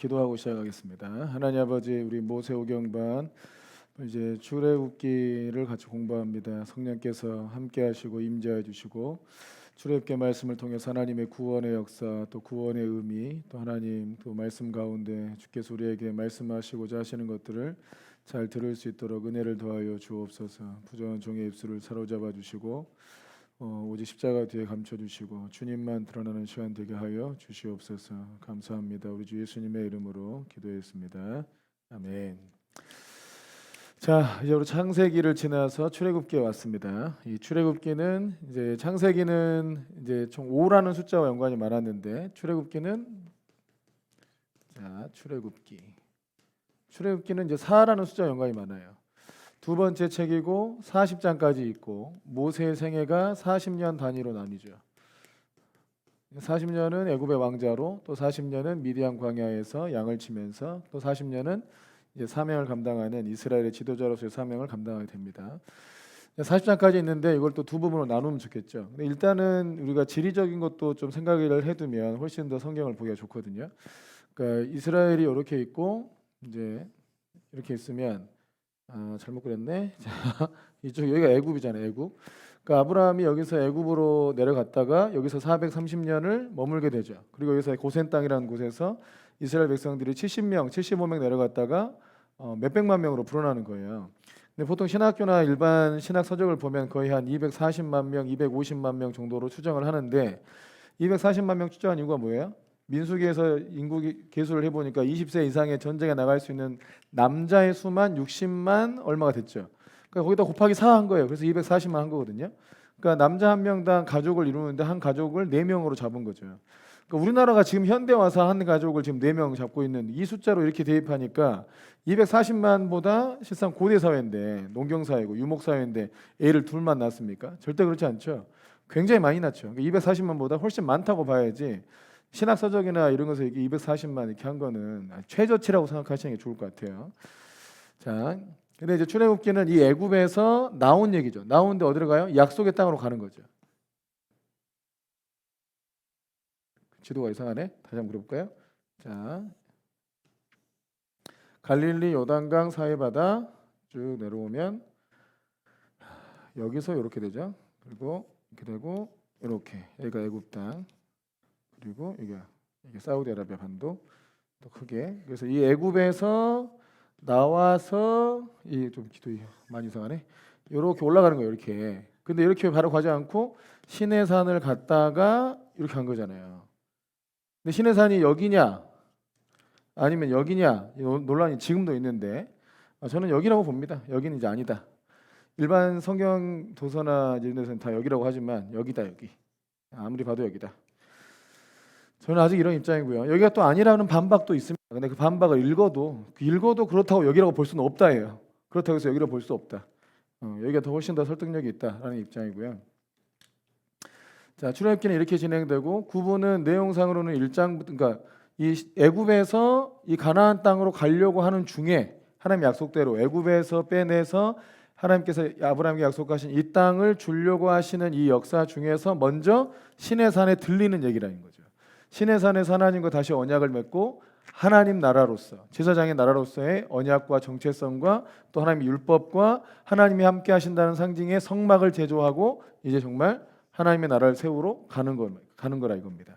기도하고 시작하겠습니다. 하나님 아버지 우리 모세오경반 이제 출애굽기를 같이 공부합니다. 성령께서 함께 하시고 임재해 주시고 출애굽기 말씀을 통해서 하나님의 구원의 역사 또 구원의 의미 또 하나님 또 말씀 가운데 주께서 우리에게 말씀하시고자 하시는 것들을 잘 들을 수 있도록 은혜를 더하여 주옵소서. 부정한 종의 입술을 사로잡아 주시고 어, 오직 십자가 뒤에 감춰 주시고 주님만 드러나는 시간 되게 하여 주시옵소서. 감사합니다. 우리 주 예수님의 이름으로 기도했습니다. 아멘. 자, 이제 우리 창세기를 지나서 출애굽기에 왔습니다. 이 출애굽기는 이제 창세기는 이제 총 5라는 숫자와 연관이 많았는데 출애굽기는 자, 출애굽기. 출애굽기는 이제 4라는 숫자와 연관이 많아요. 두 번째 책이고 40장까지 있고 모세의 생애가 40년 단위로 나뉘죠. 40년은 애굽의 왕자로 또 40년은 미디안 광야에서 양을 치면서 또 40년은 이제 사명을 감당하는 이스라엘의 지도자로서의 사명을 감당하게 됩니다. 40장까지 있는데 이걸 또 두 부분으로 나누면 좋겠죠. 근데 일단은 우리가 지리적인 것도 좀 생각을 해두면 훨씬 더 성경을 보기가 좋거든요. 그러니까 이스라엘이 이렇게 있고 이제 이렇게 있으면 아, 잘못 그렸네. 자, 이쪽 여기가 애굽이잖아요. 애굽. 그러니까 아브라함이 여기서 애굽으로 내려갔다가 여기서 430년을 머물게 되죠. 그리고 여기서 고센 땅이라는 곳에서 이스라엘 백성들이 70명, 75명 내려갔다가 어, 몇 백만 명으로 불어나는 거예요. 근데 보통 신학교나 일반 신학 서적을 보면 거의 한 240만 명, 250만 명 정도로 추정을 하는데 240만 명 추정한 이유가 뭐예요? 민수기에서 인구 계수를 해보니까 20세 이상의 전쟁에 나갈 수 있는 남자의 수만 60만 얼마가 됐죠. 그러니까 거기다 곱하기 4 한 거예요. 그래서 240만 한 거거든요. 그러니까 남자 한 명당 가족을 이루는데 한 가족을 네 명으로 잡은 거죠. 그러니까 우리나라가 지금 현대 와서 한 가족을 지금 네명 잡고 있는 이 숫자로 이렇게 대입하니까 240만보다 실상 고대 사회인데 농경 사회고 유목 사회인데 애를 둘만 낳습니까? 절대 그렇지 않죠. 굉장히 많이 낳죠. 그러니까 240만보다 훨씬 많다고 봐야지. 신학 서적이나 이런 것에 이게 240만 이렇게 한 거는 최저치라고 생각하시는 게 좋을 것 같아요. 자, 근데 이제 출애굽기는 이 애굽에서 나온 얘기죠. 나오는데 어디로 가요? 약속의 땅으로 가는 거죠. 지도가 이상하네. 다시 한번 그려볼까요? 자, 갈릴리 요단강 사해바다 쭉 내려오면 여기서 이렇게 되죠. 그리고 이렇게 되고 이렇게 여기가 애굽 땅. 그리고 이게 이게 사우디아라비아 반도 또 크게. 그래서 이 애굽에서 나와서 이 좀 기도 많이 이상하네. 이렇게 올라가는 거예요 이렇게. 근데 이렇게 바로 가지 않고 시내산을 갔다가 이렇게 간 거잖아요. 근데 시내산이 여기냐? 아니면 여기냐? 이 논란이 지금도 있는데. 아, 저는 여기라고 봅니다. 여기는 이제 아니다. 일반 성경 도서나 이런 데서는 다 여기라고 하지만 여기다 여기. 아무리 봐도 여기다 저는 아직 이런 입장이고요. 여기가 또 아니라는 반박도 있습니다. 근데 그 반박을 읽어도 그 읽어도 그렇다고 여기라고 볼 수는 없다예요. 그렇다고 해서 여기라고 볼수 없다. 어, 여기가 더 훨씬 더 설득력이 있다라는 입장이고요. 자, 출애굽기는 이렇게 진행되고 구분은 내용상으로는 1장부터 그러니까 이 애굽에서 이 가나안 땅으로 가려고 하는 중에 하나님 약속대로 애굽에서 빼내서 하나님께서 아브라함에게 약속하신 이 땅을 주려고 하시는 이 역사 중에서 먼저 신의 산에 들리는 얘기라는 거죠. 신의 산에서 하나님과 다시 언약을 맺고 하나님 나라로서 제사장의 나라로서의 언약과 정체성과 또 하나님의 율법과 하나님이 함께 하신다는 상징의 성막을 제조하고 이제 정말 하나님의 나라를 세우러 가는 거 가는 거라 이겁니다.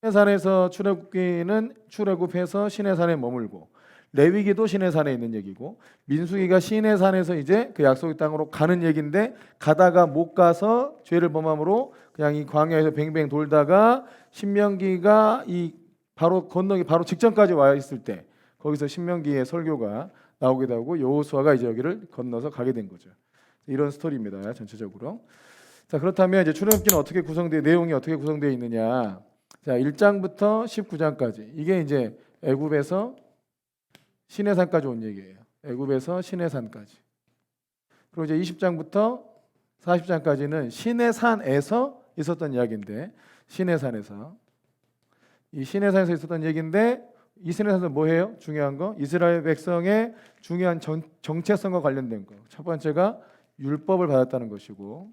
신의 산에서 출애굽기는 출애굽해서 신의 산에 머물고 레위기도 신의 산에 있는 얘기고 민수기가 신의 산에서 이제 그 약속의 땅으로 가는 얘기인데 가다가 못 가서 죄를 범함으로 그냥 이 광야에서 뱅뱅 돌다가 신명기가 이 바로 건너기 바로 직전까지 와 있을 때 거기서 신명기의 설교가 나오게 되고 여호수아가 이제 여기를 건너서 가게 된 거죠. 이런 스토리입니다. 전체적으로. 자, 그렇다면 이제 출애굽기는 어떻게 구성돼 내용이 어떻게 구성되어 있느냐? 자, 1장부터 19장까지. 이게 이제 애굽에서 시내산까지 온 얘기예요. 애굽에서 시내산까지. 그리고 이제 20장부터 40장까지는 시내산에서 있었던 이야기인데 시내산에서 이 시내산에서 있었던 얘기인데 이 시내산에서 뭐 해요? 중요한 거 이스라엘 백성의 중요한 정, 정체성과 관련된 거. 첫 번째가 율법을 받았다는 것이고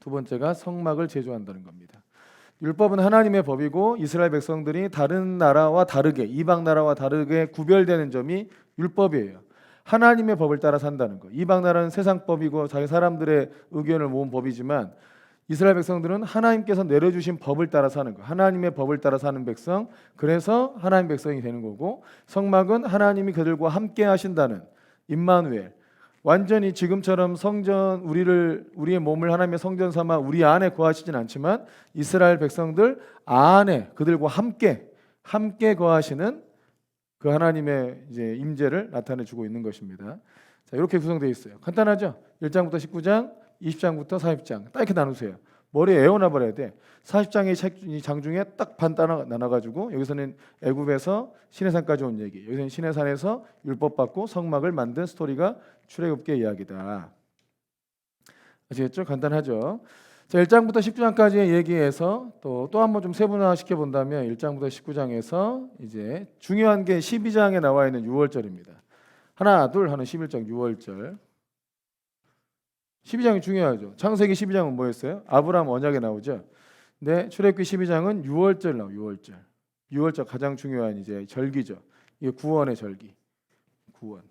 두두 번째가 성막을 제조한다는 겁니다. 율법은 하나님의 법이고 이스라엘 백성들이 다른 나라와 다르게 이방 나라와 다르게 구별되는 점이 율법이에요. 하나님의 법을 따라 산다는 거. 이방 나라는 세상 법이고 자기 사람들의 의견을 모은 법이지만 이스라엘 백성들은 하나님께서 내려주신 법을 따라 사는 거. 하나님의 법을 따라 사는 백성. 그래서 하나님 백성이 되는 거고 성막은 하나님이 그들과 함께 하신다는 임마누엘. 완전히 지금처럼 성전 우리를 우리의 몸을 하나님의 성전 삼아 우리 안에 거하시진 않지만 이스라엘 백성들 안에 그들과 함께 함께 거하시는 그 하나님의 이제 임재를 나타내 주고 있는 것입니다. 자, 이렇게 구성되어 있어요. 간단하죠? 1장부터 19장, 20장부터 40장. 딱 이렇게 나누세요. 머리에 에워놔 버려야 돼. 40장의 책, 이 장중에 딱 반 나눠 가지고 여기서는 애굽에서 시내산까지 온 얘기. 여기서는 시내산에서 율법 받고 성막을 만든 스토리가 출애굽계 이야기다. 아시겠죠? 간단하죠. 자, 1장부터 19장까지의 얘기에서 또 또 한번 좀 세분화 시켜 본다면 1장부터 19장에서 이제 중요한 게 12장에 나와 있는 6월절입니다. 하나 둘 하는 11장 6월절. 12장이 중요하죠. 창세기 12장은 뭐였어요? 아브라함 언약에 나오죠. 근데 출애굽기 12장은 6월절 나와 6월절. 6월절 가장 중요한 이제 절기죠. 이게 구원의 절기. 구원.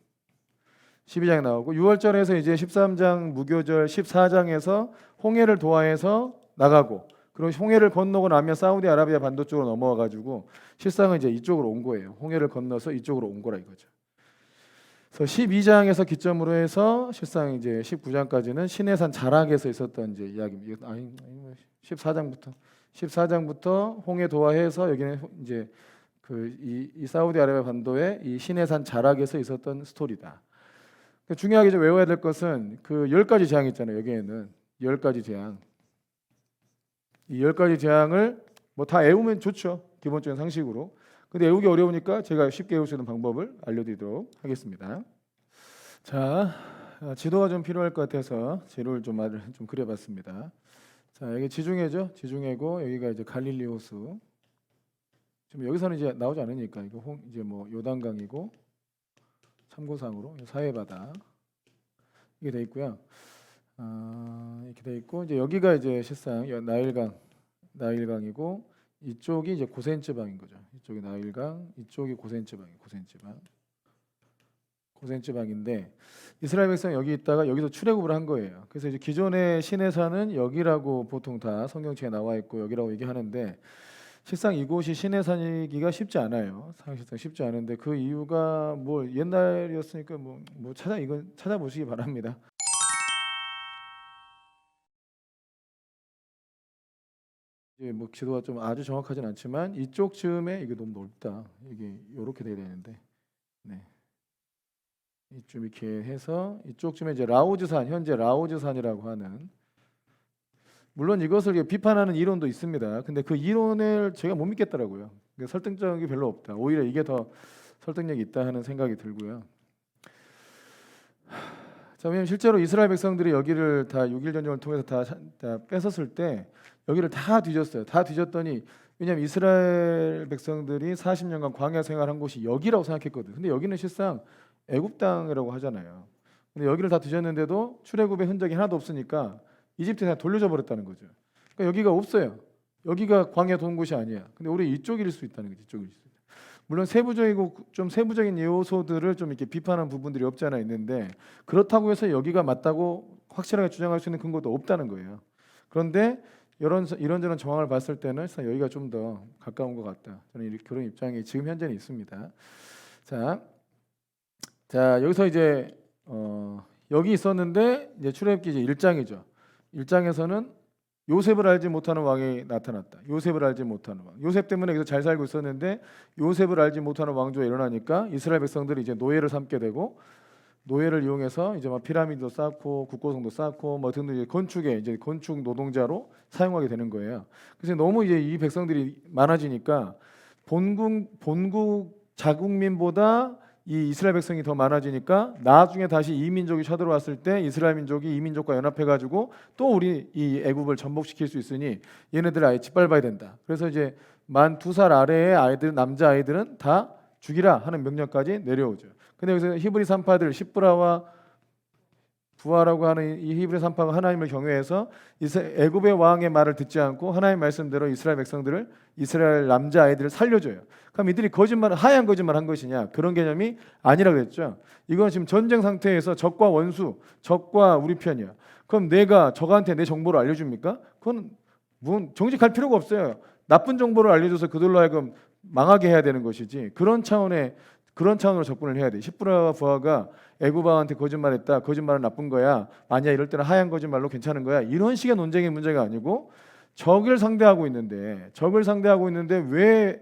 12장에 나오고 6월절에서 이제 13장 무교절 14장에서 홍해를 도하해서 나가고 그리고 홍해를 건너고 나면 사우디아라비아 반도 쪽으로 넘어와 가지고 실상은 이제 이쪽으로 온 거예요. 홍해를 건너서 이쪽으로 온 거라 이거죠. 그래서 12장에서 기점으로 해서 실상 이제 19장까지는 시내산 자락에서 있었던 이제 이야기입니다. 아니, 아니 14장부터 14장부터 홍해 도하해서 여기는 이제 그이 이 사우디아라비아 반도의 이 시내산 자락에서 있었던 스토리다. 그러니까 중요하게 좀 외워야 될 것은 그 열 가지 재앙 있잖아요. 여기에는 열 가지 재앙. 이 열 가지 재앙을 뭐 다 외우면 좋죠. 기본적인 상식으로. 근데 외우기 어려우니까 제가 쉽게 외울 수 있는 방법을 알려드리도록 하겠습니다. 자, 아, 지도가 좀 필요할 것 같아서 지도를 좀 말을 좀 그려봤습니다. 자, 여기 지중해죠. 지중해고 여기가 이제 갈릴리 호수. 지금 여기서는 이제 나오지 않으니까 이거 홍, 이제 뭐 요단강이고 참고상으로 사회바다 이게 돼 있고요. 아, 이렇게 돼 있고 이제 여기가 이제 실상 여- 나일강 나일강이고 이쪽이 이제 고센지방인 거죠. 이쪽이 나일강, 이쪽이 고센지방이 고센지방. 고센지방인데 이스라엘 백성 여기 있다가 여기서 출애굽을 한 거예요. 그래서 이제 기존의 시내산은 여기라고 보통 다 성경책에 나와 있고 여기라고 얘기하는데 실상 이곳이 시내산이기가 쉽지 않아요. 사실상 쉽지 않은데 그 이유가 뭐 옛날이었으니까 뭐, 뭐 찾아 이건 찾아보시기 바랍니다. 이제 뭐 지도가 좀 아주 정확하진 않지만 이쪽 즈음에 이게 너무 넓다. 이게 이렇게 돼야 되는데, 네. 이쯤 이렇게 해서 이쪽쯤에 이제 라오즈산 현재 라오즈산이라고 하는 물론 이것을 비판하는 이론도 있습니다. 근데 그 이론을 제가 못 믿겠더라고요. 그러니까 설득력이 별로 없다. 오히려 이게 더 설득력이 있다 하는 생각이 들고요. 자, 왜냐면 실제로 이스라엘 백성들이 여기를 다 6일 전쟁을 통해서 다, 다 뺏었을 때 여기를 다 뒤졌어요. 다 뒤졌더니 왜냐면 이스라엘 백성들이 40년간 광야 생활한 곳이 여기라고 생각했거든. 근데 여기는 실상 애굽 땅이라고 하잖아요. 근데 여기를 다 뒤졌는데도 출애굽의 흔적이 하나도 없으니까 이집트에 돌려줘 버렸다는 거죠. 그러니까 여기가 없어요. 여기가 광야 돈 곳이 아니야. 근데 우리 이쪽일 수 있다는 거죠. 이쪽일 수. 물론 세부적이고 좀 세부적인 요소들을 좀 이렇게 비판하는 부분들이 없지 않아 있는데 그렇다고 해서 여기가 맞다고 확실하게 주장할 수 있는 근거도 없다는 거예요. 그런데 이런 이런저런 정황을 봤을 때는 여기가 좀 더 가까운 것 같다. 저는 그런 입장이 지금 현재는 있습니다. 자, 자 여기서 이제 어, 여기 있었는데 이제 출애굽기 이제 1장이죠. 1장에서는 요셉을 알지 못하는 왕이 나타났다. 요셉을 알지 못하는 왕. 요셉 때문에 여기서 잘 살고 있었는데 요셉을 알지 못하는 왕조가 일어나니까 이스라엘 백성들이 이제 노예를 삼게 되고 노예를 이용해서 이제 막 피라미드도 쌓고 국고성도 쌓고 뭐 등등 이제 건축에 이제 건축 노동자로 사용하게 되는 거예요. 그래서 너무 이제 이 백성들이 많아지니까 본국 본국 자국민보다 이 이스라엘 백성이 더 많아지니까 나중에 다시 이민족이 쳐들어왔을 때 이스라엘 민족이 이민족과 연합해 가지고 또 우리 이 애굽을 전복시킬 수 있으니 얘네들 아예 짓밟아야 된다. 그래서 이제 만 두 살 아래의 아이들 남자 아이들은 다 죽이라 하는 명령까지 내려오죠. 근데 여기서 히브리 산파들 시브라와 부하라고 하는 이 히브리 산파가 하나님을 경외해서 애굽의 왕의 말을 듣지 않고 하나님 말씀대로 이스라엘 백성들을 이스라엘 남자 아이들을 살려줘요. 그럼 이들이 거짓말 하얀 거짓말 한 것이냐 그런 개념이 아니라 그랬죠. 이건 지금 전쟁 상태에서 적과 원수, 적과 우리 편이야. 그럼 내가 적한테 내 정보를 알려줍니까? 그건 뭐 정직할 필요가 없어요. 나쁜 정보를 알려줘서 그들로 하여금 망하게 해야 되는 것이지 그런 차원의 그런 차원으로 접근을 해야 돼. 십부라 부하가 애굽왕한테 거짓말했다. 거짓말은 나쁜 거야. 아니야 이럴 때는 하얀 거짓말로 괜찮은 거야. 이런 식의 논쟁의 문제가 아니고 적을 상대하고 있는데 적을 상대하고 있는데 왜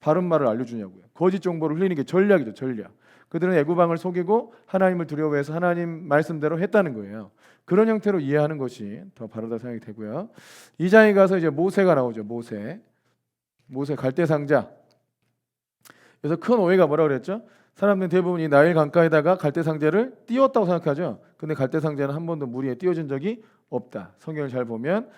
바른 말을 알려주냐고요. 거짓 정보를 흘리는 게 전략이죠. 전략. 그들은 애굽왕을 속이고 하나님을 두려워해서 하나님 말씀대로 했다는 거예요. 그런 형태로 이해하는 것이 더 바르다 생각이 되고요. 이 장에 가서 이제 모세가 나오죠. 모세. 모세 갈대 상자. 그래서 큰 오해가 뭐라 그랬죠? 사람들은 대부분 이 나일 강가에다가 갈대 상자를 띄웠다고 생각하죠. 근데 갈대 상자는 한 번도 물 위에 띄워진 적이 없다. 성경을 잘 보면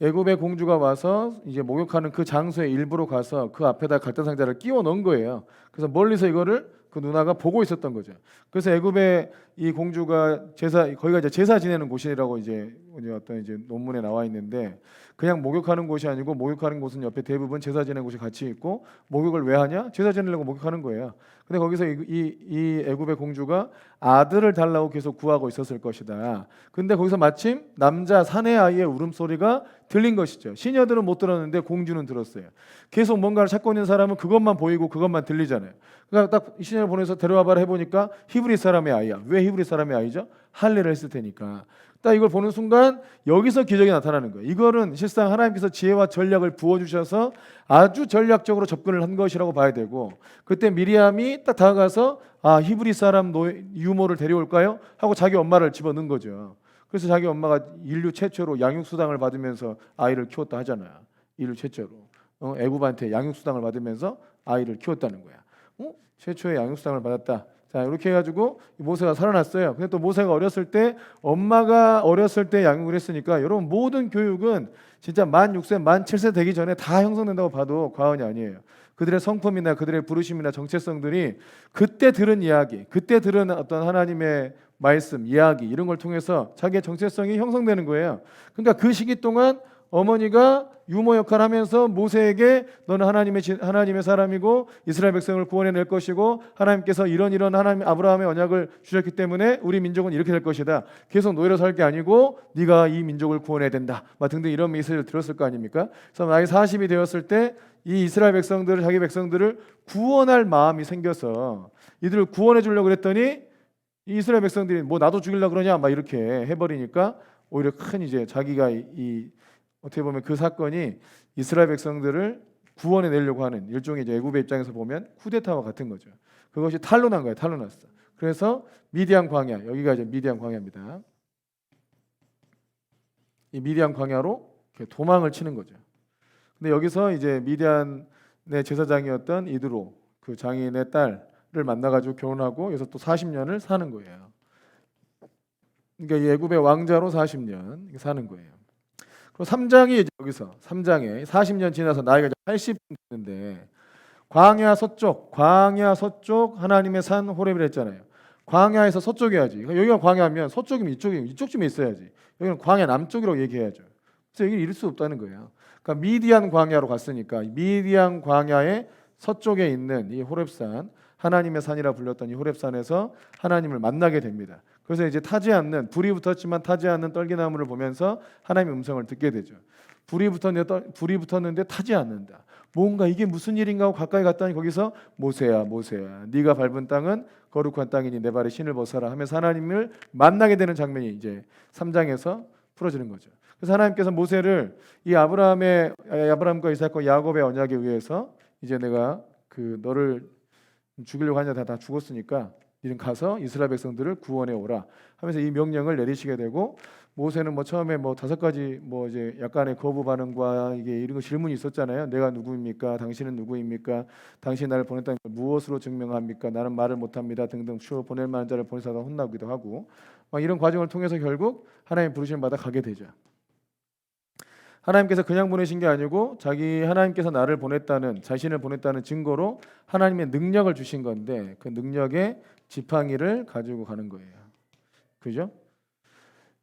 애굽의 공주가 와서 이제 목욕하는 그 장소에 일부러 가서 그 앞에다 갈대 상자를 끼워 넣은 거예요. 그래서 멀리서 이거를 그 누나가 보고 있었던 거죠. 그래서 애굽의 이 공주가 제사 거기가 이제 제사 지내는 곳이라고 이제 어떤 이제 논문에 나와 있는데 그냥 목욕하는 곳이 아니고 목욕하는 곳은 옆에 대부분 제사 지내는 곳이 같이 있고 목욕을 왜 하냐? 제사 지내려고 목욕하는 거예요. 근데 거기서 이, 이, 이 애굽의 공주가 아들을 달라고 계속 구하고 있었을 것이다. 근데 거기서 마침 남자 사내 아이의 울음소리가 들린 것이죠. 시녀들은 못 들었는데 공주는 들었어요. 계속 뭔가를 찾고 있는 사람은 그것만 보이고 그것만 들리잖아요. 그러니까 딱 시녀를 보내서 데려와봐라 해보니까 히브리 사람의 아이야. 왜 히브리 사람의 아이죠? 할례를 했을 테니까. 딱 이걸 보는 순간 여기서 기적이 나타나는 거예요. 이거는 실상 하나님께서 지혜와 전략을 부어 주셔서 아주 전략적으로 접근을 한 것이라고 봐야 되고 그때 미리암이 딱 다가가서 아 히브리 사람 노, 유모를 데려올까요? 하고 자기 엄마를 집어넣은 거죠. 그래서 자기 엄마가 인류 최초로 양육 수당을 받으면서 아이를 키웠다 하잖아요. 인류 최초로 어, 애굽한테 양육 수당을 받으면서 아이를 키웠다는 거야. 어? 최초의 양육 수당을 받았다. 자 이렇게 해가지고 모세가 살아났어요. 근데 또 모세가 어렸을 때 엄마가 어렸을 때 양육을 했으니까 여러분 모든 교육은 진짜 만 6세, 만 7세 되기 전에 다 형성된다고 봐도 과언이 아니에요. 그들의 성품이나 그들의 부르심이나 정체성들이 그때 들은 이야기, 그때 들은 어떤 하나님의 말씀, 이야기 이런 걸 통해서 자기의 정체성이 형성되는 거예요. 그러니까 그 시기 동안 어머니가 유모 역할을 하면서 모세에게 너는 하나님의 지- 하나님의 사람이고 이스라엘 백성을 구원해 낼 것이고 하나님께서 이런 이런 하나님 아브라함의 언약을 주셨기 때문에 우리 민족은 이렇게 될 것이다. 계속 노예로 살 게 아니고 네가 이 민족을 구원해야 된다. 막 등등 이런 메시지를 들었을 거 아닙니까? 그래서 나이 40이 되었을 때 이 이스라엘 백성들을 자기 백성들을 구원할 마음이 생겨서 이들을 구원해 주려고 그랬더니 이 이스라엘 백성들이 뭐 나도 죽이려 그러냐 막 이렇게 해버리니까 오히려 큰 이제 자기가 이, 이 어떻게 보면 그 사건이 이스라엘 백성들을 구원해 내려고 하는 일종의 애굽의 입장에서 보면 쿠데타와 같은 거죠. 그것이 탄로난 거예요. 탄로났어. 그래서 미디안 광야 여기가 이제 미디안 광야입니다. 이 미디안 광야로 도망을 치는 거죠. 근데 여기서 이제 미디안의 제사장이었던 이드로 그 장인의 딸을 만나가지고 결혼하고 여기서 또 40년을 사는 거예요. 그러니까 이 애굽의 왕자로 40년 사는 거예요. 그리고 3장이 이제 여기서 3장에 40년 지나서 나이가 80 됐는데 광야 서쪽, 광야 서쪽 하나님의 산 호렙이라 했잖아요. 광야에서 서쪽에 야지 그러니까 여기가 광야면 서쪽이면 이쪽이면 이쪽쯤에 있어야지. 여기는 광야 남쪽이라고 얘기해야죠. 그래서 여기 이럴 수 없다는 거예요. 그러니까 미디안 광야로 갔으니까 미디안 광야의 서쪽에 있는 이 호렙산 하나님의 산이라 불렸던 이 호렙산에서 하나님을 만나게 됩니다. 그래서 이제 타지 않는 불이 붙었지만 타지 않는 떨기나무를 보면서 하나님의 음성을 듣게 되죠. 불이 붙었는데 떨- 불이 붙었는데 타지 않는다. 뭔가 이게 무슨 일인가 하고 가까이 갔더니 거기서 모세야 모세야 네가 밟은 땅은 거룩한 땅이니 내 발에 신을 벗어라 하면서 하나님을 만나게 되는 장면이 이제 3장에서 풀어지는 거죠. 그래서 하나님께서 모세를 이 아브라함의 아브라함과 이삭과 야곱의 언약에 의해서 이제 내가 그 너를 죽이려고 하냐 다, 다 죽었으니까 이는 가서 이스라엘 백성들을 구원해 오라 하면서 이 명령을 내리시게 되고 모세는 뭐 처음에 뭐 다섯 가지 뭐 이제 약간의 거부 반응과 이게 이런 거 질문이 있었잖아요. 내가 누구입니까? 당신은 누구입니까? 당신 나를 보냈다는 걸 무엇으로 증명합니까? 나는 말을 못합니다. 등등 주어 보낼 만한 자를 보내서 혼나기도 하고 막 이런 과정을 통해서 결국 하나님 부르심을 받아 가게 되죠. 하나님께서 그냥 보내신 게 아니고 자기 하나님께서 나를 보냈다는 자신을 보냈다는 증거로 하나님의 능력을 주신 건데 그 능력의 지팡이를 가지고 가는 거예요. 그죠?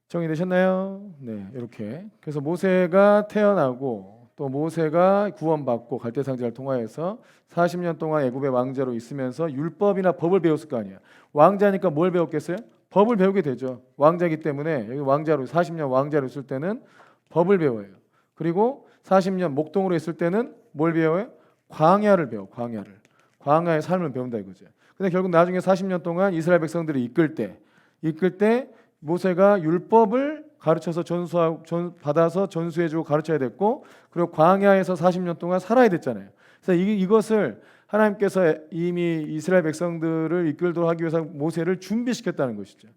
정리되셨나요? 네, 이렇게. 그래서 모세가 태어나고 또 모세가 구원받고 갈대상자를 통하여서 40년 동안 애굽의 왕자로 있으면서 율법이나 법을 배웠을 거 아니야. 왕자니까 뭘 배웠겠어요? 법을 배우게 되죠. 왕자기 때문에 여기 왕자로 40년 왕자로 있을 때는 법을 배워요. 그리고 40년 목동으로 있을 때는 뭘 배워요? 광야를 배워. 광야를. 광야의 삶을 배운다 이거죠. 근데 결국 나중에 40년 동안 이스라엘 백성들을 이끌 때 이끌 때 모세가 율법을 가르쳐서 전수하고 전, 받아서 전수해주고 가르쳐야 됐고 그리고 광야에서 40년 동안 살아야 됐잖아요. 그래서 이, 이것을 하나님께서 이미 이스라엘 백성들을 이끌도록 하기 위해서 모세를 준비시켰다는 것이죠.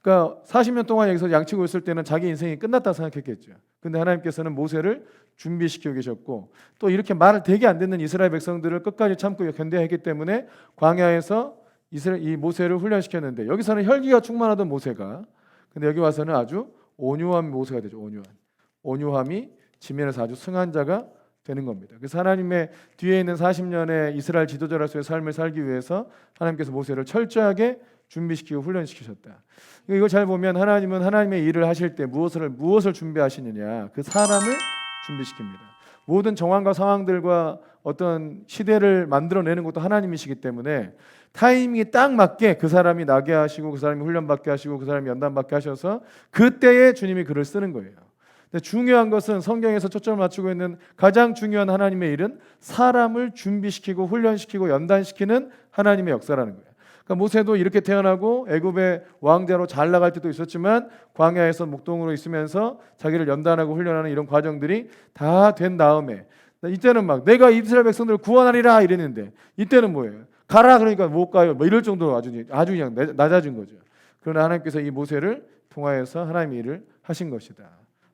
그러니까 40년 동안 여기서 양치고 있을 때는 자기 인생이 끝났다 생각했겠죠. 근데 하나님께서는 모세를 준비시키고 계셨고 또 이렇게 말을 되게 안 듣는 이스라엘 백성들을 끝까지 참고 견뎌야 했기 때문에 광야에서 이스라엘 이 모세를 훈련시켰는데 여기서는 혈기가 충만하던 모세가 근데 여기 와서는 아주 온유한 모세가 되죠. 온유한. 온유함이 지면에서 아주 승한 자가 되는 겁니다. 그래서 하나님의 뒤에 있는 40년의 이스라엘 지도자로서의 삶을 살기 위해서 하나님께서 모세를 철저하게 준비시키고 훈련시키셨다. 이걸 잘 보면 하나님은 하나님의 일을 하실 때 무엇을 무엇을 준비하시느냐 그 사람을 준비시킵니다. 모든 정황과 상황들과 어떤 시대를 만들어내는 것도 하나님이시기 때문에 타이밍이 딱 맞게 그 사람이 나게 하시고 그 사람이 훈련받게 하시고 그 사람이 연단받게 하셔서 그때에 주님이 글을 쓰는 거예요. 근데 중요한 것은 성경에서 초점을 맞추고 있는 가장 중요한 하나님의 일은 사람을 준비시키고 훈련시키고 연단시키는 하나님의 역사라는 거예요. 그러니까 모세도 이렇게 태어나고 애굽의 왕자로 잘 나갈 때도 있었지만 광야에서 목동으로 있으면서 자기를 연단하고 훈련하는 이런 과정들이 다 된 다음에 이때는 막 내가 이스라엘 백성들을 구원하리라 이랬는데 이때는 뭐예요? 가라 그러니까 못 가요. 뭐 이럴 정도로 아주 아주 그냥 낮아진 거죠. 그러나 하나님께서 이 모세를 통하여서 하나님의 일을 하신 것이다.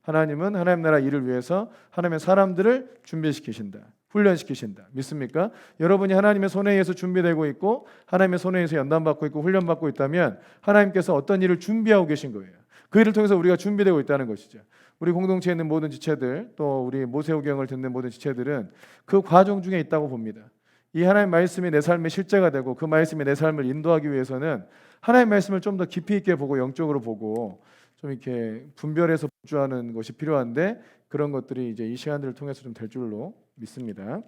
하나님은 하나님 나라 일을 위해서 하나님의 사람들을 준비시키신다. 훈련시키신다. 믿습니까? 여러분이 하나님의 손에 의해서 준비되고 있고 하나님의 손에 의해서 연단받고 있고 훈련받고 있다면 하나님께서 어떤 일을 준비하고 계신 거예요. 그 일을 통해서 우리가 준비되고 있다는 것이죠. 우리 공동체에 있는 모든 지체들 또 우리 모세오경을 듣는 모든 지체들은 그 과정 중에 있다고 봅니다. 이 하나님 말씀이 내 삶의 실제가 되고 그 말씀이 내 삶을 인도하기 위해서는 하나님 말씀을 좀 더 깊이 있게 보고 영적으로 보고 좀 이렇게 분별해서 부주하는 것이 필요한데 그런 것들이 이제 이 시간들을 통해서 좀 될 줄로 믿습니다.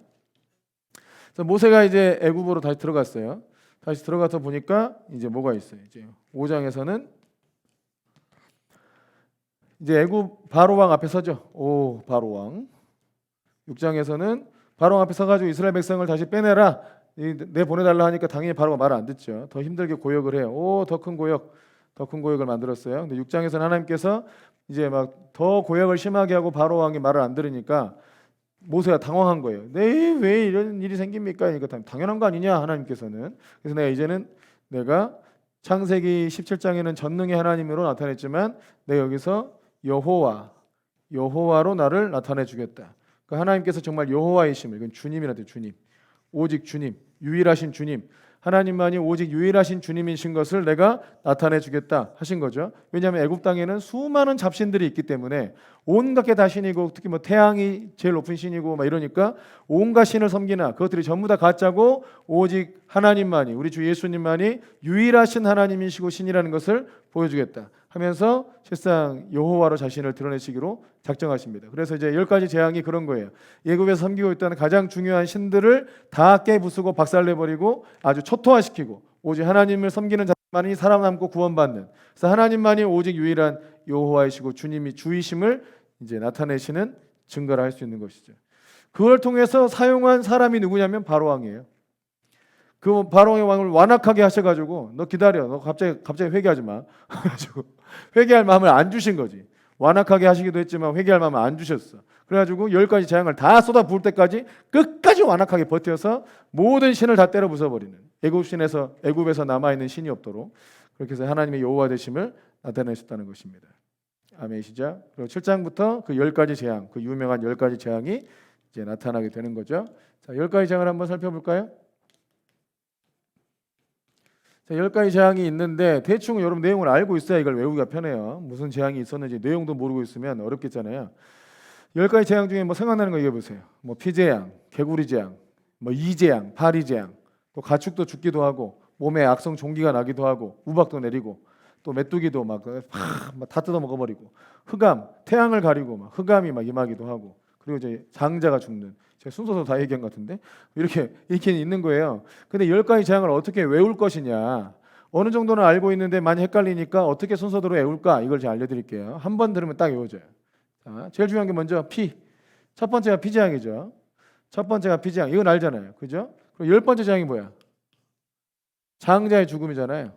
모세가 이제 애굽으로 다시 들어갔어요. 다시 들어가서 보니까 이제 뭐가 있어요? 이제 5장에서는 이제 애굽 바로 왕 앞에 서죠. 오 바로 왕. 6장에서는 바로 앞에 서가지고 이스라엘 백성을 다시 빼내라. 내 보내달라 하니까 당연히 바로가 말을 안 듣죠. 더 힘들게 고역을 해요. 오 더 큰 고역, 더 큰 고역을 만들었어요. 근데 6장에서는 하나님께서 이제 막 더 고역을 심하게 하고 바로 왕이 말을 안 들으니까 모세가 당황한 거예요. 네, 왜 이런 일이 생깁니까? 그러니까 당연한 거 아니냐 하나님께서는. 그래서 내가 이제는 내가 창세기 17장에는 전능의 하나님으로 나타냈지만 내가 여기서 여호와 여호와로 나를 나타내 주겠다. 그 하나님께서 정말 여호와이심을 이건 주님이라도 주님. 오직 주님, 유일하신 주님. 하나님만이 오직 유일하신 주님이신 것을 내가 나타내 주겠다 하신 거죠. 왜냐하면 애굽 땅에는 수많은 잡신들이 있기 때문에 온갖 게 다 신이고 특히 뭐 태양이 제일 높은 신이고 막 이러니까 온갖 신을 섬기나 그것들이 전부 다 가짜고 오직 하나님만이 우리 주 예수님만이 유일하신 하나님이시고 신이라는 것을 보여주겠다 하면서 실상 여호와로 자신을 드러내시기로 작정하십니다. 그래서 이제 열 가지 재앙이 그런 거예요. 예굽에서 섬기고 있다는 가장 중요한 신들을 다 깨부수고 박살내버리고 아주 초토화시키고 오직 하나님을 섬기는 자만이 살아남고 구원받는. 그래서 하나님만이 오직 유일한 여호와이시고 주님이 주이심을 이제 나타내시는 증거를 할 수 있는 것이죠. 그걸 통해서 사용한 사람이 누구냐면 바로 왕이에요. 그 바로의 왕을 완악하게 하셔가지고 너 기다려, 너 갑자기 갑자기 회개하지 마. 가지고 회개할 마음을 안 주신 거지. 완악하게 하시기도 했지만 회개할 마음을 안 주셨어. 그래가지고 열 가지 재앙을 다 쏟아 부을 때까지 끝까지 완악하게 버텨서 모든 신을 다 때려 부숴버리는 애굽 신에서 애굽에서 남아 있는 신이 없도록 그렇게 해서 하나님의 여호와 되심을 나타내셨다는 것입니다. 아멘이시죠? 그리고 7장부터 그 열 가지 재앙, 그 유명한 열 가지 재앙이 이제 나타나게 되는 거죠. 자, 열 가지 재앙을 한번 살펴볼까요? 자, 열 가지 재앙이 있는데 대충 여러분 내용을 알고 있어야 이걸 외우기가 편해요. 무슨 재앙이 있었는지 내용도 모르고 있으면 어렵겠잖아요. 열 가지 재앙 중에 뭐 생각나는 거 얘기해 보세요. 뭐 피재앙, 개구리 재앙, 뭐 이재앙, 파리 재앙, 또 가축도 죽기도 하고 몸에 악성 종기가 나기도 하고 우박도 내리고 또 메뚜기도 막다 뜯어 먹어버리고 흑암 태양을 가리고 막 흑암이 막 임하기도 하고 그리고 이제 장자가 죽는 제가 순서도 다 얘기한 것 같은데 이렇게 이렇게 있는 거예요. 근데 열 가지 재앙을 어떻게 외울 것이냐 어느 정도는 알고 있는데 많이 헷갈리니까 어떻게 순서대로 외울까 이걸 제가 알려드릴게요. 한 번 들으면 딱 외워져요. 자, 제일 중요한 게 먼저 피. 첫 번째가 피재앙이죠. 첫 번째가 피재앙. 이건 알잖아요. 그죠? 그리고 열 번째 재앙이 뭐야? 장자의 죽음이잖아요.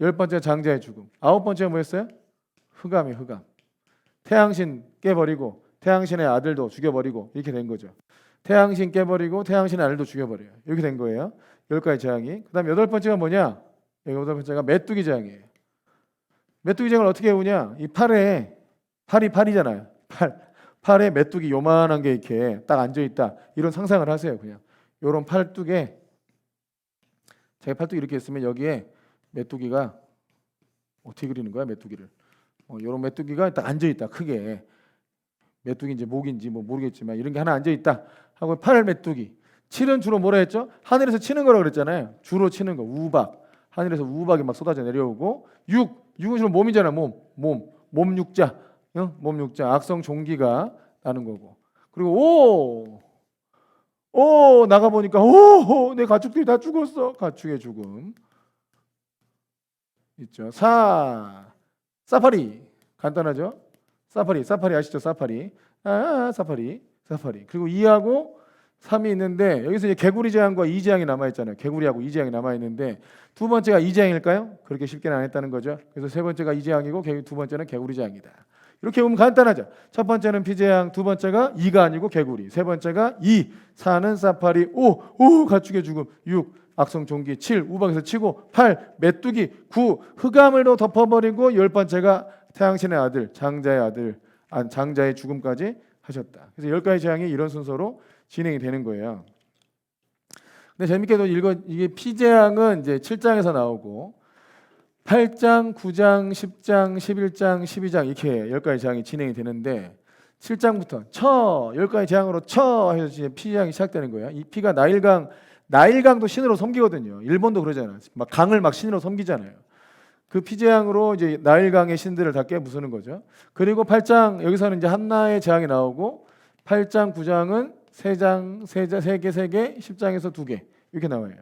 열 번째 장자의 죽음. 아홉 번째가 뭐였어요? 흑암이 흑암. 태양신 깨버리고 태양신의 아들도 죽여버리고 이렇게 된 거죠. 태양신 깨버리고 태양신의 아들도 죽여버려요. 이렇게 된 거예요. 열 가지 재앙이. 그다음 여덟 번째가 뭐냐? 여덟 번째가 메뚜기 재앙이에요. 메뚜기 재앙을 어떻게 해오냐? 이 팔에 팔이 팔이잖아요. 팔 팔에 메뚜기 요만한 게 이렇게 딱 앉아 있다. 이런 상상을 하세요. 그냥 요런 팔뚝에 제가 팔뚝 이렇게 있으면 여기에 메뚜기가 어떻게 그리는 거야 메뚜기를? 어, 요런 메뚜기가 딱 앉아 있다. 크게 메뚜기인지 목인지 뭐 모르겠지만 이런 게 하나 앉아 있다. 하고 팔 메뚜기. 칠은 주로 뭐라 했죠? 하늘에서 치는 거라고 그랬잖아요. 주로 치는 거 우박. 하늘에서 우박이 막 쏟아져 내려오고 육 육은 주로 몸이잖아 몸 몸 몸 육자 어? 몸 육자 악성 종기가 나는 거고 그리고 오오 나가 보니까 오내 가축들이 다 죽었어 가축의 죽음 있죠 사 사파리 간단하죠 사파리 사파리 아시죠 사파리 아 사파리 사파리 그리고 이하고 3이 있는데 여기서 이제 개구리 재앙과 이재앙이 남아 있잖아요. 개구리하고 이재앙이 남아 있는데 두 번째가 이재앙일까요? 그렇게 쉽게는 안 했다는 거죠. 그래서 세 번째가 이재앙이고 개- 두 번째는 개구리 재앙이다. 이렇게 보면 간단하죠. 첫 번째는 피재앙, 두 번째가 이가 아니고 개구리, 세 번째가 이, 사는 사파리, 오, 오 가축의 죽음, 육 악성 종기, 칠 우박에서 치고, 팔 메뚜기, 구 흑암으로 덮어버리고 열 번째가 태양신의 아들, 장자의 아들, 아, 장자의 죽음까지 하셨다. 그래서 열 가지 재앙이 이런 순서로 진행이 되는 거예요. 근데 재밌게도 읽어 이게 피재앙은 이제 7장에서 나오고 8장, 9장, 10장, 11장, 12장 이렇게 열 가지 재앙이 진행이 되는데 7장부터 쳐, 열 가지 재앙으로 쳐 해서 이제 피재앙이 시작되는 거예요. 이 피가 나일강 나일강도 신으로 섬기거든요. 일본도 그러잖아요. 막 강을 막 신으로 섬기잖아요. 그 피재앙으로 이제 나일강의 신들을 다 깨부수는 거죠. 그리고 8장 여기서는 이제 한나의 재앙이 나오고 8장, 9장은 세 장, 세 장, 세 개, 세 개, 10장에서 두 개. 이렇게 나와요.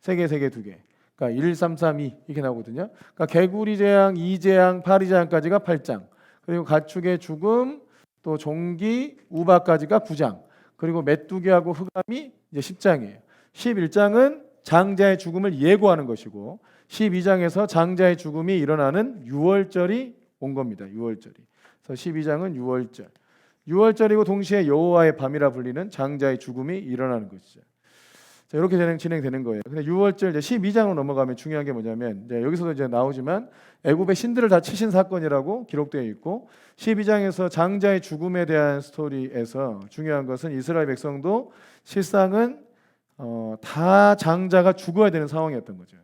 세 개, 세 개, 두 개. 그러니까 1, 3, 3, 2 이렇게 나오거든요. 그러니까 개구리 재앙, 이 재앙, 파리 재앙까지가 8장. 그리고 가축의 죽음, 또 종기, 우박까지가 9장. 그리고 메뚜기하고 흑암이 이제 10장이에요. 11장은 장자의 죽음을 예고하는 것이고 12장에서 장자의 죽음이 일어나는 6월절이 온 겁니다. 6월절이. 그래서 12장은 6월절. 6월절이고 동시에 여호와의 밤이라 불리는 장자의 죽음이 일어나는 것이죠. 자, 이렇게 진행, 진행되는 거예요. 근데 6월절 이제 12장으로 넘어가면 중요한 게 뭐냐면 이제 여기서도 이제 나오지만 애굽의 신들을 다 치신 사건이라고 기록되어 있고 12장에서 장자의 죽음에 대한 스토리에서 중요한 것은 이스라엘 백성도 실상은 어, 다 장자가 죽어야 되는 상황이었던 거죠.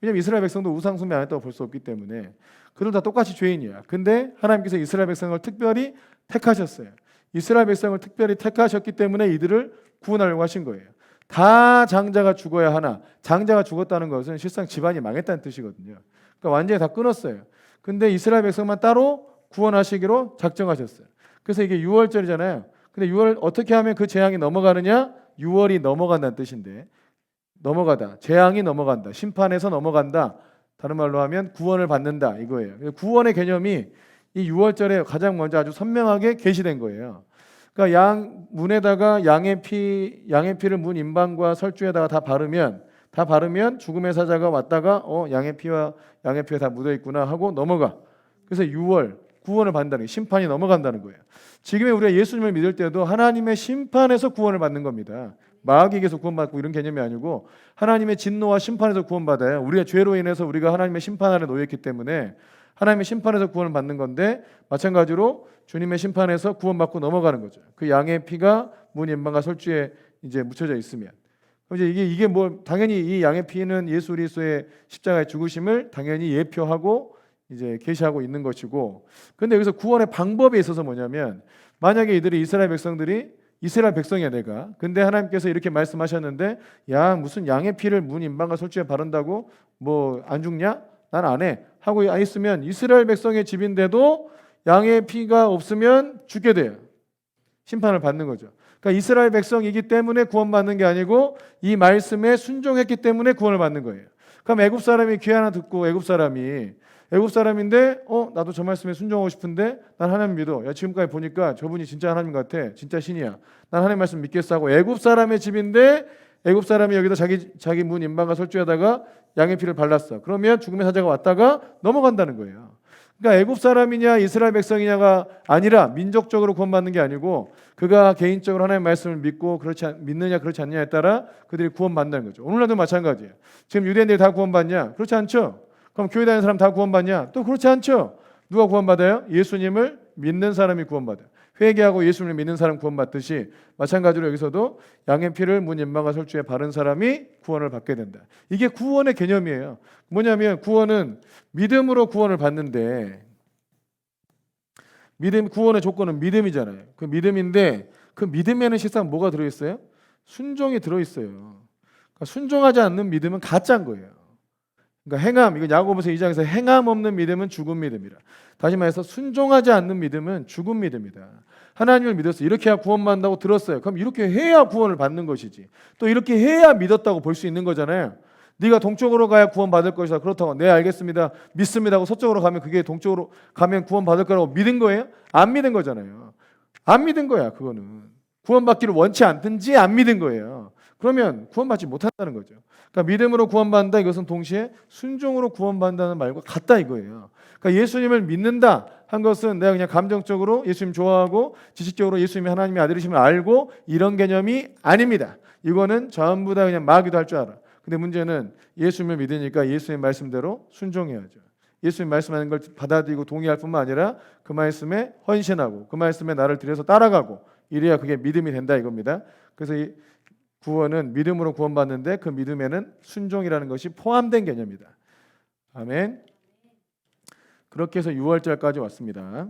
왜냐하면 이스라엘 백성도 우상 숭배 안 했다고 볼 수 없기 때문에 그들 다 똑같이 죄인이야. 근데 하나님께서 이스라엘 백성을 특별히 택하셨어요. 이스라엘 백성을 특별히 택하셨기 때문에 이들을 구원하려고 하신 거예요. 다 장자가 죽어야 하나 장자가 죽었다는 것은 실상 집안이 망했다는 뜻이거든요. 그러니까 완전히 다 끊었어요. 근데 이스라엘 백성만 따로 구원하시기로 작정하셨어요. 그래서 이게 6월절이잖아요. 근데 6월 어떻게 하면 그 재앙이 넘어가느냐? 6월이 넘어간다는 뜻인데 넘어가다 재앙이 넘어간다 심판에서 넘어간다 다른 말로 하면 구원을 받는다 이거예요. 구원의 개념이 이 6월절에 가장 먼저 아주 선명하게 게시된 거예요. 그러니까 양 문에다가 양의 피 양의 피를 문 임방과 설주에다가 다 바르면 다 바르면 죽음의 사자가 왔다가 어 양의 피와 양의 피가 다 묻어 있구나 하고 넘어가. 그래서 6월 구원을 받는다는 거예요. 심판이 넘어간다는 거예요. 지금의 우리가 예수님을 믿을 때도 하나님의 심판에서 구원을 받는 겁니다. 마귀에게서 구원받고 이런 개념이 아니고 하나님의 진노와 심판에서 구원받아요. 우리가 죄로 인해서 우리가 하나님의 심판 아래 놓였기 때문에 하나님의 심판에서 구원을 받는 건데 마찬가지로 주님의 심판에서 구원받고 넘어가는 거죠. 그 양의 피가 문 임방과 설주에 이제 묻혀져 있으면 이제 이게 이게 뭐 당연히 이 양의 피는 예수 그리스도의 십자가의 죽으심을 당연히 예표하고 이제 계시하고 있는 것이고 근데 여기서 구원의 방법에 있어서 뭐냐면 만약에 이들이 이스라엘 백성들이 이스라엘 백성이야 내가. 근데 하나님께서 이렇게 말씀하셨는데 야 무슨 양의 피를 문 임방과 솔직에 바른다고 뭐 안 죽냐? 난 안 해. 하고 있으면 이스라엘 백성의 집인데도 양의 피가 없으면 죽게 돼요. 심판을 받는 거죠. 그러니까 이스라엘 백성이기 때문에 구원받는 게 아니고 이 말씀에 순종했기 때문에 구원을 받는 거예요. 그럼 애굽 사람이 귀 하나 듣고 애굽 사람이 애굽 사람인데 어 나도 저 말씀에 순종하고 싶은데 난 하나님 믿어. 야 지금까지 보니까 저분이 진짜 하나님 같아. 진짜 신이야. 난 하나님 말씀 믿겠어 하고 애굽 사람의 집인데 애굽 사람이 여기다 자기 자기 문 임방과 설주하다가 양의 피를 발랐어. 그러면 죽음의 사자가 왔다가 넘어간다는 거예요. 그러니까 애굽 사람이냐 이스라엘 백성이냐가 아니라 민족적으로 구원받는 게 아니고 그가 개인적으로 하나님의 말씀을 믿고 그렇지 않, 믿느냐 그렇지 않느냐에 따라 그들이 구원받는다는 거죠. 오늘날도 마찬가지예요. 지금 유대인들이 다 구원받냐? 그렇지 않죠. 그럼 교회 다니는 사람 다 구원받냐? 또 그렇지 않죠. 누가 구원받아요? 예수님을 믿는 사람이 구원받아요. 회개하고 예수님을 믿는 사람 구원받듯이 마찬가지로 여기서도 양의 피를 문 임마가 설주에 바른 사람이 구원을 받게 된다. 이게 구원의 개념이에요. 뭐냐면 구원은 믿음으로 구원을 받는데 믿음 구원의 조건은 믿음이잖아요. 그 믿음인데 그 믿음에는 실상 뭐가 들어 있어요? 순종이 들어 있어요. 그러니까 순종하지 않는 믿음은 가짜인 거예요. 그러니까 행함 이거 야고보서 2장에서 행함 없는 믿음은 죽은 믿음이라. 다시 말해서 순종하지 않는 믿음은 죽은 믿음이다. 하나님을 믿었어. 이렇게 해야 구원받는다고 들었어요. 그럼 이렇게 해야 구원을 받는 것이지. 또 이렇게 해야 믿었다고 볼 수 있는 거잖아요. 네가 동쪽으로 가야 구원받을 것이다. 그렇다고 네 알겠습니다. 믿습니다 하고 서쪽으로 가면 그게 동쪽으로 가면 구원받을 거라고 믿은 거예요? 안 믿은 거잖아요. 안 믿은 거야 그거는. 구원받기를 원치 않든지 안 믿은 거예요. 그러면 구원받지 못한다는 거죠. 그러니까 믿음으로 구원받는다 이것은 동시에 순종으로 구원받는다는 말과 같다 이거예요. 그러니까 예수님을 믿는다 한 것은 내가 그냥 감정적으로 예수님 좋아하고 지식적으로 예수님이 하나님의 아들이심을 알고 이런 개념이 아닙니다. 이거는 전부 다 그냥 마귀도 할 줄 알아. 근데 문제는 예수님을 믿으니까 예수님 말씀대로 순종해야죠. 예수님 말씀하는 걸 받아들이고 동의할 뿐만 아니라 그 말씀에 헌신하고 그 말씀에 나를 들여서 따라가고 이래야 그게 믿음이 된다 이겁니다. 그래서 이 구원은 믿음으로 구원받는데 그 믿음에는 순종이라는 것이 포함된 개념이다. 아멘. 그렇게 해서 6월절까지 왔습니다.